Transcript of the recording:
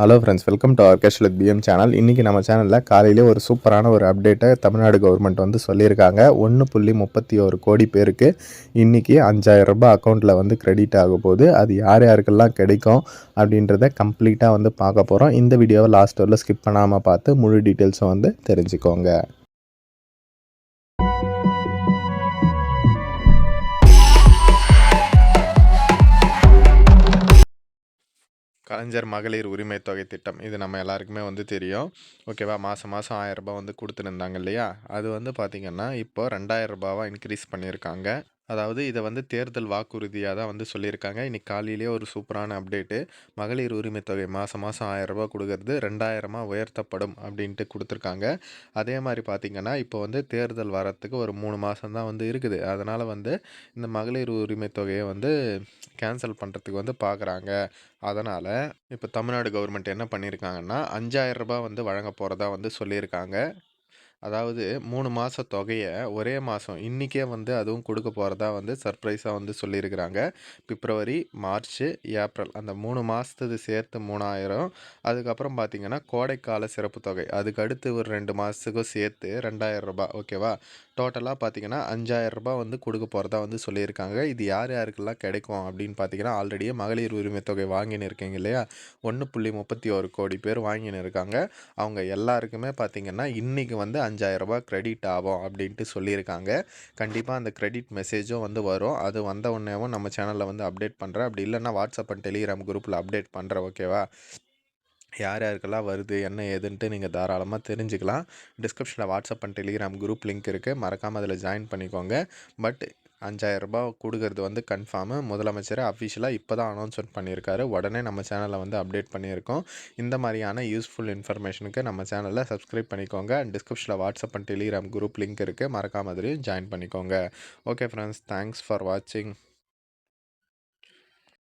Hello friends welcome to our cash with PM channel இன்றைக்கி நம்ம சேனலில் காலையிலே ஒரு சூப்பரான ஒரு அப்டேட்டை தமிழ்நாடு கவர்மெண்ட் வந்து சொல்லியிருக்காங்க. ஒன்று புள்ளி முப்பத்தி ஒரு கோடி பேருக்கு இன்றைக்கி அஞ்சாயிரம் ரூபாய் அக்கௌண்ட்டில் வந்து கிரெடிட் ஆக போகுது. அது யார் யாருக்கெல்லாம் கிடைக்கும் அப்படின்றத கம்ப்ளீட்டாக வந்து பார்க்க போகிறோம் இந்த வீடியோவை லாஸ்ட் வரல ஸ்கிப் பண்ணாமல் பார்த்து முழு டீட்டெயில்ஸும் வந்து தெரிஞ்சுக்கோங்க. கலைஞர் மகளிர் உரிமை தொகை திட்டம். இது நம்ம எல்லாருக்குமே வந்து தெரியும். ஓகேவா மாதம் மாதம் ஆயிரம் ரூபாய் வந்து கொடுத்துருந்தாங்க இல்லையா? அது வந்து பார்த்திங்கன்னா இப்போ ரெண்டாயிரம் ரூபாவாக இன்க்ரீஸ் பண்ணியிருக்காங்க. அதாவது இதை வந்து தேர்தல் வாக்குறுதியாக தான் வந்து சொல்லியிருக்காங்க. இன்றைக்கி காலையிலேயே ஒரு சூப்பரான அப்டேட்டு. மகளிர் உரிமை தொகை மாதம் மாதம் ஆயிரம் ரூபாய் கொடுக்கறது ரெண்டாயிரமாக உயர்த்தப்படும் அப்படின்ட்டு கொடுத்துருக்காங்க. அதே மாதிரி பார்த்திங்கன்னா இப்போ வந்து தேர்தல் வரத்துக்கு ஒரு மூணு மாதம் தான் வந்து இருக்குது. அதனால் வந்து இந்த மகளிர் உரிமை தொகையை வந்து கேன்சல் பண்ணுறதுக்கு வந்து பார்க்குறாங்க அதனால் இப்போ தமிழ்நாடு கவர்மெண்ட் என்ன பண்ணியிருக்காங்கன்னா அஞ்சாயிரம் ரூபாய் வந்து வழங்க போகிறதா வந்து சொல்லியிருக்காங்க. அதாவது மூணு மாத தொகையை ஒரே மாதம் இன்றைக்கே வந்து அதுவும் கொடுக்க போகிறதா வந்து சர்ப்ரைஸாக வந்து சொல்லியிருக்கிறாங்க பிப்ரவரி மார்ச் ஏப்ரல் அந்த மூணு மாதத்துக்கு சேர்த்து மூணாயிரம். அதுக்கப்புறம் பார்த்திங்கன்னா கோடைக்கால சிறப்பு தொகை. அதுக்கு அடுத்து ஒரு ரெண்டு மாதத்துக்கும் சேர்த்து ரெண்டாயிரம் ரூபாய் ஓகேவா டோட்டலாக பார்த்தீங்கன்னா அஞ்சாயிரம் ரூபாய் வந்து கொடுக்க போகிறதா வந்து சொல்லியிருக்காங்க இது யார் யாருக்கெல்லாம் கிடைக்கும் அப்படின்னு பார்த்தீங்கன்னா ஆல்ரெடியே மகளிர் உரிமை தொகை வாங்கின்னு இருக்கீங்க இல்லையா? ஒன்று புள்ளி முப்பத்தி ஒரு கோடி பேர் வாங்கின்னு இருக்காங்க. அவங்க எல்லாருக்குமே பார்த்திங்கன்னா இன்றைக்கி வந்து அஞ்சாயிரம் க்ரெடிட் ஆகும் அப்படின்ட்டு சொல்லியிருக்காங்க. கண்டிப்பாக அந்த க்ரெடிட் மெசேஜும் வந்து வரும். அது வந்த உடனேவும் நம்ம சேனலில் வந்து அப்டேட் பண்ணுறேன் அப்படி இல்லைன்னா வாட்ஸ்அப் அண்ட் டெலிகிராம் குரூப்பில் அப்டேட் பண்ணுறேன் ஓகேவா யார் யாருக்கெல்லாம் வருது என்ன ஏதுன்ட்டு நீங்கள் தாராளமாக தெரிஞ்சுக்கலாம். டிஸ்கிரிப்ஷனில் WhatsApp and Telegram group link இருக்குது மறக்காமல் அதில் ஜாயின் பண்ணிக்கோங்க. பட் அஞ்சாயிரரூபா கொடுக்கறது வந்து கன்ஃபார்மு முதலமைச்சர் அஃபிஷியலாக இப்போ தான் அனௌன்ஸ்மெண்ட் பண்ணியிருக்காரு. உடனே நம்ம சேனலில் வந்து அப்டேட் பண்ணியிருக்கோம். இந்த மாதிரியான யூஸ்ஃபுல் இன்ஃபர்மேஷனுக்கு நம்ம சேனலில் சப்ஸ்கிரைப் பண்ணிக்கோங்க. அண்ட் டிஸ்கிரிப்ஷனில் WhatsApp and Telegram group link இருக்குது மறக்காம அதிலையும் ஜாயின் பண்ணிக்கோங்க. ஓகே ஃப்ரெண்ட்ஸ் தேங்க்ஸ் ஃபார் வாட்சிங்